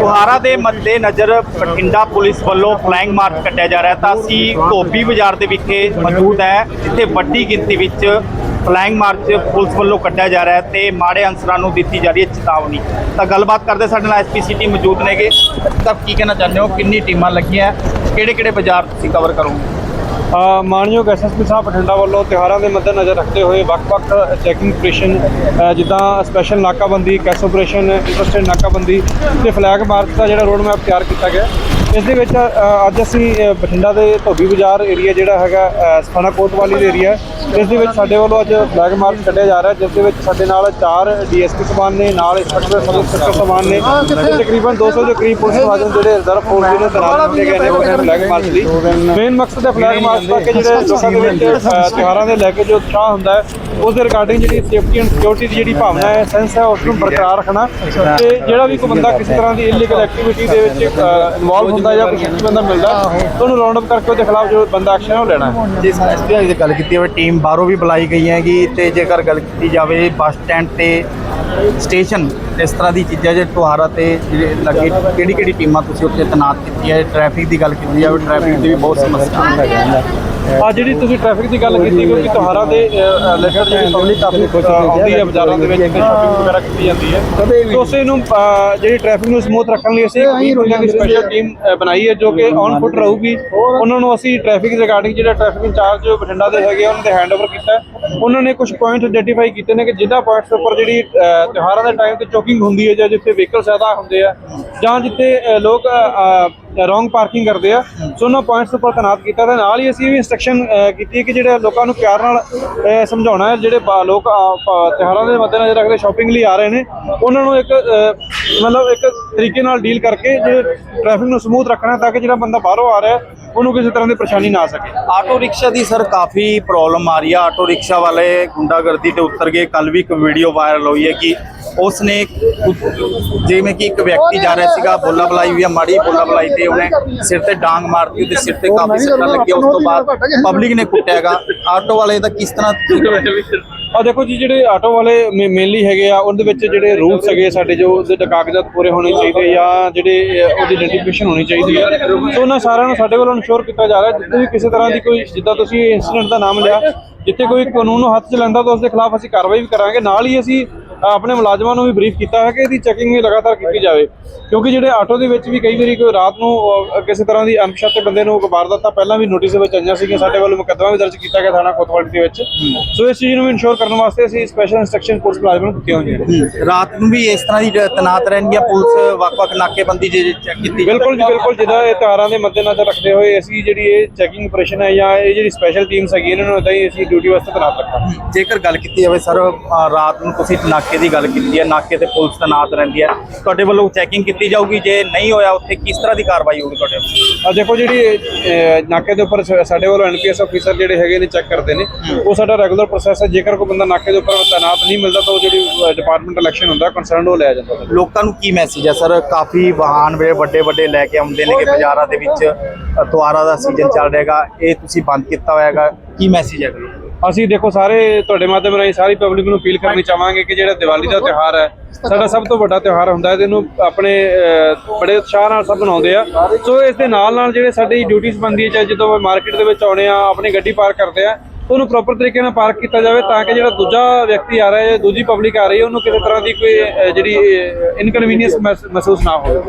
ਤੁਹਾਰਾ ਦੇ ਮੱਦੇ ਨਜ਼ਰ ਬਠਿੰਡਾ ਪੁਲਿਸ ਵੱਲੋਂ ਫਲੈਂਗ ਮਾਰਚ ਕੱਢਿਆ ਜਾ ਰਿਹਾ ਤਾਂ ਅਸੀਂ ਧੋਬੀ ਬਾਜ਼ਾਰ ਦੇ ਵਿਖੇ ਮੌਜੂਦ ਹੈ। ਜਿੱਥੇ ਵੱਡੀ ਗਿਣਤੀ ਵਿੱਚ ਫਲੈਂਗ ਮਾਰਚ ਪੁਲਿਸ ਵੱਲੋਂ ਕੱਢਿਆ ਜਾ ਰਿਹਾ ਹੈ ਤੇ ਮਾੜੇ ਅਨਸਰਾਂ ਨੂੰ ਦਿੱਤੀ ਜਾ ਰਹੀ ਹੈ ਚੇਤਾਵਨੀ। ਤਾਂ ਗੱਲਬਾਤ ਕਰਦੇ ਸਾਡੇ ਨਾਲ ਐਸਪੀ ਸਿਟੀ ਮੌਜੂਦ ਨੇਗੇ। ਤਾਂ ਕੀ ਕਹਿਣਾ ਚਾਹੁੰਦੇ ਹੋ? ਕਿੰਨੀ ਟੀਮਾਂ ਲੱਗੀਆਂ? ਕਿਹੜੇ ਕਿਹੜੇ ਬਾਜ਼ਾਰ ਤੁਸੀਂ ਕਵਰ ਕਰੋਗੇ? ਮਾਨਯੋਗ ਐਸਐਸਪੀ ਸਾਹਿਬ ਬਠਿੰਡਾ ਵੱਲੋਂ ਤਿਉਹਾਰਾਂ ਦੇ ਮੱਦੇਨਜ਼ਰ ਰੱਖਦੇ ਹੋਏ ਵੱਖ-ਵੱਖ ਚੈਕਿੰਗ ਆਪਰੇਸ਼ਨ ਜਿੱਦਾਂ ਸਪੈਸ਼ਲ ਨਾਕਾਬੰਦੀ ਕੈਸ ਆਪਰੇਸ਼ਨ ਇੰਟਰਸਟਡ ਨਾਕਾਬੰਦੀ ਤੇ ਫਲੈਗ ਮਾਰਚ ਦਾ ਜਿਹੜਾ ਰੋਡ ਮੈਪ ਤਿਆਰ ਕੀਤਾ ਗਿਆ। ਇਸ ਦੇ ਵਿੱਚ ਅੱਜ ਅਸੀਂ ਬਠਿੰਡਾ ਦੇ ਧੋਬੀ ਬਾਜ਼ਾਰ ਏਰੀਆ ਜਿਹੜਾ ਹੈਗਾ ਅ, ਸਥਾਨਾ ਕੋਤਵਾਲੀ ਦੇ ਏਰੀਆ ਇਸ ਦੇ ਵਿੱਚ ਸਾਡੇ ਵੱਲੋਂ ਅੱਜ ਫਲੈਗ ਮਾਰਚ ਕੱਢਿਆ ਜਾ ਰਿਹਾ ਜਿਸ ਦੇ ਵਿੱਚ ਸਾਡੇ ਨਾਲ ਚਾਰ ਡੀਐਸਪੀ ਸਮਾਨ ਨੇ ਨਾਲ ਇੰਸਪੈਕਟਰ ਸਬ ਇੰਸਪੈਕਟਰ ਸਮਾਨ ਨੇ ਤੇ ਤਕਰੀਬਨ 200 ਦੇ ਕਰੀਬ ਪੁਲਿਸ ਮੁਲਾਜ਼ਮ ਜਿਹੜੇ ਰਿਜ਼ਰਵ ਫੋਰਸ ਦੇ ਨੇ ਤੈਨਾਤ ਕੀਤੇ ਗਏ ਨੇ ਉਹ ਫਲੈਗ ਮਾਰਚ ਲਈ। ਮੇਨ ਮਕਸਦ ਹੈ ਫਲੈਗ ਮਾਰਚ ਦਾ ਕਿ ਜਿਹੜੇ ਲੋਕਾਂ ਦੇ ਵਿੱਚ ਤਿਉਹਾਰਾਂ ਦੇ ਲੈ ਕੇ ਜੋ ਉਤਸ਼ਾਹ ਹੁੰਦਾ ਹੈ ਉਸ ਦੇ ਰਿਗਾਰਡਿੰਗ ਜਿਹੜੀ ਸੇਫਟੀ ਐਂਡ ਸਿਕਿਉਰਿਟੀ ਦੀ ਜਿਹੜੀ ਭਾਵਨਾ ਹੈ ਸੈਂਸ ਹੈ ਉਸ ਨੂੰ ਬਰਕਰਾਰ ਰੱਖਣਾ। ਤੇ ਜਿਹੜਾ ਵੀ ਕੋਈ ਬੰਦਾ ਕਿਸੇ ਤਰ੍ਹਾਂ ਦੀ ਇਲੀਗਲ ਐਕਟੀਵਿਟੀ ਦੇ ਵਿੱਚ ਇਨਵੋਲਵ ਹੁੰਦਾ ਜਾਂ ਕੋਈ ਬੰਦਾ ਮਿਲਦਾ ਉਹਨੂੰ ਰਾਉਂਡ ਅਪ ਕਰਕੇ ਉਹਦੇ ਖਿਲਾਫ ਜੋ ਬੰਦਾ ਐਕਸ਼ਨ ਹੈ ਉਹ ਲੈਣਾ ਹੈ। ਜਿਸ ਐਸਪੀ ਦੀ ਗੱਲ ਕੀਤੀ ਹੋਵੇ ਟੀਮ ਬਾਹਰੋਂ ਵੀ ਬੁਲਾਈ ਗਈ ਹੈਗੀ ਤੇ ਜੇਕਰ ਗੱਲ ਕੀਤੀ ਜਾਵੇ ਬੱਸ ਸਟੈਂਡ ਤੇ ਸਟੇਸ਼ਨ, ਇਸ ਤਰ੍ਹਾਂ ਦੀ ਚੀਜ਼ਾਂ ਜੇ ਤੁਹਾਰਾ ਤੇ ਜਿਹੜੇ ਲੱਗੇ ਕਿਹੜੀ ਕਿਹੜੀ ਟੀਮਾਂ ਤੁਸੀਂ ਉੱਥੇ ਤੈਨਾਤ ਕੀਤੀ ਹੈ ਟ੍ਰੈਫਿਕ ਦੀ ਗੱਲ ਕੀਤੀ ਜਾਵੇ ਟ੍ਰੈਫਿਕ ਦੀ ਵੀ ਬਹੁਤ ਸਮੱਸਿਆ ਹੈ। ਆ ਜਿਹੜੀ ਤੁਸੀਂ ਟ੍ਰੈਫਿਕ ਦੀ ਗੱਲ ਕੀਤੀ ਕਿਉਂਕਿ ਤਿਉਹਾਰਾਂ ਦੇ ਰਿਲੇਟਡ ਜਿਹੜੀ ਪਬਲਿਕ ਕਾਫੀ ਆਉਂਦੀ ਹੈ ਬਾਜ਼ਾਰਾਂ ਦੇ ਵਿੱਚ ਸ਼ਾਪਿੰਗ ਵਗੈਰਾ ਕੀਤੀ ਜਾਂਦੀ ਹੈ। ਸੋ ਉਸੇ ਨੂੰ ਜਿਹੜੀ ਟ੍ਰੈਫਿਕ ਨੂੰ ਸਮੂਥ ਰੱਖਣ ਲਈ ਅਸੀਂ ਇੱਕ ਸਪੈਸ਼ਲ ਟੀਮ ਬਣਾਈ ਹੈ ਜੋ ਕਿ ਔਨ ਫੁੱਟ ਰਹੂਗੀ। ਉਹਨਾਂ ਨੂੰ ਅਸੀਂ ਟ੍ਰੈਫਿਕ ਰਿਗਾਰਡਿੰਗ ਜਿਹੜਾ ਟ੍ਰੈਫਿਕ ਇੰਚਾਰਜ ਬਠਿੰਡਾ ਦੇ ਹੈਗੇ ਉਹਨਾਂ ਦੇ ਹੈਂਡਓਵਰ ਕੀਤਾ। ਉਹਨਾਂ ਨੇ ਕੁਝ ਪੁਆਇੰਟ ਆਈਡੈਂਟੀਫਾਈ ਕੀਤੇ ਨੇ ਕਿ ਜਿੱਦਾਂ ਪੁਆਇੰਟਸ ਉੱਪਰ ਜਿਹੜੀ ਅ, ਤਿਉਹਾਰਾਂ ਦੇ ਟਾਈਮ ਤੇ ਚੋਕਿੰਗ ਹੁੰਦੀ ਹੈ ਜਾਂ ਜਿੱਥੇ ਵਹੀਕਲ ਜ਼ਿਆਦਾ ਹੁੰਦੇ ਆ ਜਾਂ ਜਿੱਥੇ ਲੋਕ ਰੋਂਗ ਪਾਰਕਿੰਗ ਕਰਦੇ ਆ। ਸੋ ਉਹਨਾਂ ਪੁਆਇੰਟਸ ਉੱਪਰ ਤੈਨਾਤ ਕੀਤਾ ਤੇ ਨਾਲ ਹੀ ਅਸੀਂ ਇਹ ਵੀ ਇੰਸਟਰਕਸ਼ਨ ਕੀਤੀ ਹੈ ਕਿ ਜਿਹੜੇ ਲੋਕਾਂ ਨੂੰ ਪਿਆਰ ਨਾਲ ਸਮਝਾਉਣਾ ਹੈ। ਜਿਹੜੇ ਲੋਕ ਅ, ਤਿਉਹਾਰਾਂ ਦੇ ਮੱਦੇਨਜ਼ਰ ਰੱਖਦੇ ਸ਼ਾਪਿੰਗ ਲਈ ਆ ਰਹੇ ਨੇ ਉਹਨਾਂ ਨੂੰ ਇੱਕ ਮਤਲਬ ਇੱਕ ਤਰੀਕੇ ਨਾਲ ਡੀਲ ਕਰਕੇ ਜਿਹੜੇ ਟ੍ਰੈਫਿਕ ਨੂੰ ਸਮੂਥ ਰੱਖਣਾ ਤਾਂ ਕਿ ਜਿਹੜਾ ਬੰਦਾ ਬਾਹਰੋਂ ਆ ਰਿਹਾ ਉਹਨੂੰ ਕਿਸੇ ਤਰ੍ਹਾਂ ਦੀ ਪਰੇਸ਼ਾਨੀ ਨਾ ਆ ਸਕੇ। ਆਟੋ ਰਿਕਸ਼ਾ ਦੀ ਸਰ ਕਾਫੀ ਪ੍ਰੋਬਲਮ ਆ ਰਹੀ ਹੈ ਆਟੋ ਰਿਕਸ਼ਾ ਵਾਲੇ ਗੁੰਡਾਗਰਦੀ ਤੇ ਉਤਰ ਗਏ। ਕੱਲ ਵੀ ਇੱਕ ਵੀਡੀਓ ਵਾਇਰਲ ਹੋਈ ਹੈ ਕਿ ਉਸਨੇ ਕੁ- ਜਿਵੇਂ ਕਿ ਇੱਕ ਵਿਅਕਤੀ ਜਾ ਰਿਹਾ ਸੀਗਾ ਬੋਲਾ ਬਲਾਈ ਵੀ ਆ ਮਾੜੀ ਬੋਲਾ ਬਲਾਈ ਤੇ ਉਹਨੇ ਸਿਰ ਤੇ ਡਾਂਗ ਮਾਰਤੀ ਉਹਦੇ ਸਿਰ ਤੇ ਕਾਫੀ ਸੱਟਾਂ ਲੱਗੀਆਂ। ਉਸ ਤੋਂ ਬਾਅਦ ਪਬਲਿਕ ਨੇ ਕੁੱਟਿਆਗਾ ਆਟੋ ਵਾਲੇ ਦਾ ਕਿਸ ਤਰ੍ਹਾਂ ਆ ਦੇਖੋ ਜੀ ਜਿਹੜੇ ਆਟੋ ਵਾਲੇ ਮੇਨਲੀ ਹੈਗੇ ਆ ਉਹਦੇ ਵਿੱਚ ਜਿਹੜੇ ਰੂਲਸ ਹੈਗੇ ਸਾਡੇ ਜੋ ਉਹਦੇ ਕਾਗਜ਼ਾਤ ਪੂਰੇ ਹੋਣੇ ਚਾਹੀਦੇ ਜਾਂ ਜਿਹੜੇ ਉਹਦੀ ਆਈਡੈਂਟੀਫਿਕੇਸ਼ਨ ਹੋਣੀ ਚਾਹੀਦੀ ਹੈ ਸੋ ਉਹਨਾਂ ਸਾਰਿਆਂ ਨੂੰ ਸਾਡੇ ਵੱਲੋਂ ਇਨਸ਼ੋਰ ਕੀਤਾ ਜਾ ਰਿਹਾ ਜਿੱਥੇ ਵੀ ਕਿਸੇ ਤਰ੍ਹਾਂ ਦੀ ਕੋਈ ਜਿੱਦਾਂ ਤੁਸੀਂ ਇੰਸੀਡੈਂਟ ਦਾ ਨਾਮ ਲਿਆ ਜਿੱਥੇ ਕੋਈ ਕਾਨੂੰਨ ਨੂੰ ਹੱਥ 'ਚ ਲੈਂਦਾ ਤਾਂ ਉਸ ਦੇ ਖਿਲਾਫ ਅਸੀਂ ਕਾਰਵਾਈ ਵੀ ਕਰਾਂਗੇ। ਨਾਲ ਹੀ ਅਸੀਂ ਆਪਣੇ ਮੁਲਾਜ਼ਮਾਂ ਨੂੰ ਵੀ ਬਰੀਫ ਕੀਤਾ ਹੈ ਕਿ ਇਹਦੀ ਚੈਕਿੰਗ ਵੀ ਲਗਾਤਾਰ ਕੀਤੀ ਜਾਵੇ। ਕਿਉਂਕਿ ਜਿਹੜੇ ਆਟੋ ਦੇ ਵਿੱਚ ਵੀ ਕਈ ਵਾਰੀ ਕੋਈ ਰਾਤ ਨੂੰ ਕਿਸੇ ਤਰ੍ਹਾਂ ਦੀ ਅਣਪਛਾਤੇ ਬੰਦੇ ਨੂੰ ਵਾਰਦਾਤਾਂ ਪਹਿਲਾਂ ਵੀ ਨੋਟਿਸ ਵਿੱਚ ਆਈਆਂ ਸੀਗੀਆਂ ਸਾਡੇ ਵੱਲੋਂ ਮੁਕੱਦਮਾ ਵੀ ਦਰਜ ਕੀਤਾ ਗਿਆ ਥਾਣਾ ਕੋਤਵਾਲੀ ਦੇ ਵਿੱਚ। ਸੋ ਇਸ ਚੀਜ਼ ਨੂੰ ਵੀ ਇਨਸ਼ੋਰ ਕਰਨ ਵਾਸਤੇ ਅਸੀਂ ਸਪੈਸ਼ਲ ਇੰਸਟਰਕਸ਼ਨ ਪੁਲਿਸ ਮੁਲਾਜ਼ਮਾਂ ਨੂੰ ਦਿੱਤੀਆਂ ਹੋਈਆਂ ਰਾਤ ਨੂੰ ਵੀ ਇਸ ਤਰ੍ਹਾਂ ਦੀ ਤਨਾਤ ਰਹਿਣਗੀਆਂ ਪੁਲਿਸ ਵੱਖ-ਵੱਖ ਨਾਕੇਬੰਦੀ ਜੇ ਚੈੱਕ ਕੀਤੀ। ਬਿਲਕੁਲ ਜੀ ਬਿਲਕੁਲ ਜਿੱਦਾਂ ਇਹ ਤਿਉਹਾਰਾਂ ਦੇ ਮੱਦੇਨਜ਼ਰ ਰੱਖਦੇ ਹੋਏ ਅਸੀਂ ਜਿਹੜੀ ਇਹ ਚੈਕਿੰਗ ਆਪਰੇਸ਼ਨ ਹੈ ਜਾਂ ਇਹ ਜਿਹੜੀ ਸਪੈਸ਼ਲ ਟੀਮਸ ਹੈਗੀ ਇਹਨਾਂ ਨੂੰ ਹੀ ਅਸੀਂ ਡਿਊਟੀ ਵਾਸਤੇ ਤੈਨਾਤ ਰੱਖਾਂਗੇ। ਜੇਕਰ ਗੱਲ ਕੀਤੀ ਜਾਵੇ ਸਰ ਰਾਤ ਨੂੰ ਤੁਸੀਂ ਨਾਕੇ ਦੀ ਗੱਲ ਕੀਤੀ ਹੈ ਨਾਕੇ ਤੇ ਪੁਲਿਸ ਤੈਨਾਤ ਰਹਿੰਦੀ ਹੈ। ਤੁਹਾਡੇ ਵੱਲੋਂ ਚੈਕਿੰਗ ਕੀਤੀ ਜਾਊਗੀ ਜੇ ਨਹੀਂ ਹੋਇਆ ਉੱਥੇ ਕਿਸ ਤਰ੍ਹਾਂ ਦੀ ਕਾਰਵਾਈ ਹੋਊਗੀ ਤੁਹਾਡੇ ਵੱਲੋਂ ਆ ਦੇਖੋ ਜਿਹੜੀ ਅਹ, ਨਾਕੇ ਦੇ ਉੱਪਰ ਸ- ਸਾਡੇ ਵੱਲੋਂ ਐਨਪੀਐਸ ਅਫੀਸਰ ਜਿਹੜੇ ਹੈਗੇ ਨੇ ਚੈੱਕ ਕਰਦੇ ਨੇ ਉਹ ਸਾਡਾ ਰੈਗੂਲਰ ਪ੍ਰੋਸੈਸ ਹੈ। ਜੇਕਰ ਕੋਈ ਬੰਦਾ ਨਾਕੇ ਦੇ ਉੱਪਰ ਤੈਨਾਤ ਨਹੀਂ ਮਿਲਦਾ ਤਾਂ ਉਹ ਜਿਹੜੀ ਡਿਪਾਰਟਮੈਂਟ ਇਲੈਕਸ਼ਨ ਹੁੰਦਾ ਕੰਸਰਨ ਉਹ ਲਿਆ ਜਾਂਦਾ। ਲੋਕਾਂ ਨੂੰ ਕੀ ਮੈਸੇਜ ਹੈ? ਸਰ ਕਾਫੀ ਵਾਹਨ ਵੇ ਵੱਡੇ ਵੱਡੇ ਲੈ ਕੇ ਆਉਂਦੇ ਨੇ ਕਿ ਬਾਜ਼ਾਰਾਂ ਦੇ ਵਿੱਚ ਅ, ਦੁਆਰਾ ਦਾ ਸੀਜ਼ਨ ਚੱਲ ਰਿਹਾਗਾ। ਇਹ ਤੁਸੀਂ ਬੰਦ ਕੀਤਾ ਹੋਇਆ ਹੈਗਾ। ਕੀ ਮੈਸੇਜ ਹੈ? ਅਸੀਂ ਦੇਖੋ ਸਾਰੇ ਤੁਹਾਡੇ ਮਾਧਿਅਮ ਰਾਹੀਂ ਸਾਰੀ ਪਬਲਿਕ ਨੂੰ ਅਪੀਲ ਕਰਨੀ ਚਾਹਾਂਗੇ ਕਿ ਜਿਹੜਾ ਦੀਵਾਲੀ ਦਾ ਤਿਉਹਾਰ ਹੈ ਸਾਡਾ ਸਭ ਤੋਂ ਵੱਡਾ ਤਿਉਹਾਰ ਹੁੰਦਾ ਹੈ ਤੇ ਇਹਨੂੰ ਆਪਣੇ ਬੜੇ ਉਤਸ਼ਾਹ ਨਾਲ ਸਭ ਮਨਾਉਂਦੇ ਆ। ਸੋ ਇਸ ਦੇ ਨਾਲ ਨਾਲ ਜਿਹੜੇ ਸਾਡੀ ਡਿਊਟੀਆਂ ਬਣਦੀ ਹੈ ਚਾਹੇ ਜਦੋਂ ਮਾਰਕੀਟ ਦੇ ਵਿੱਚ ਆਉਣੇ ਆ ਆਪਣੀ ਗੱਡੀ ਪਾਰਕ ਕਰਦੇ ਆ ਉਹਨੂੰ ਪ੍ਰੋਪਰ ਤਰੀਕੇ ਨਾਲ ਪਾਰਕ ਕੀਤਾ ਜਾਵੇ ਤਾਂ ਕਿ ਜਿਹੜਾ ਦੂਜਾ ਵਿਅਕਤੀ ਆ ਰਿਹਾ ਹੈ ਦੂਜੀ ਪਬਲਿਕ ਆ ਰਹੀ ਹੈ ਉਹਨੂੰ ਕਿਸੇ ਤਰ੍ਹਾਂ ਦੀ ਕੋਈ ਜਿਹੜੀ ਇਨਕਨਵੀਨੀਅੰਸ ਮਹਿਸੂਸ ਨਾ ਹੋਵੇ।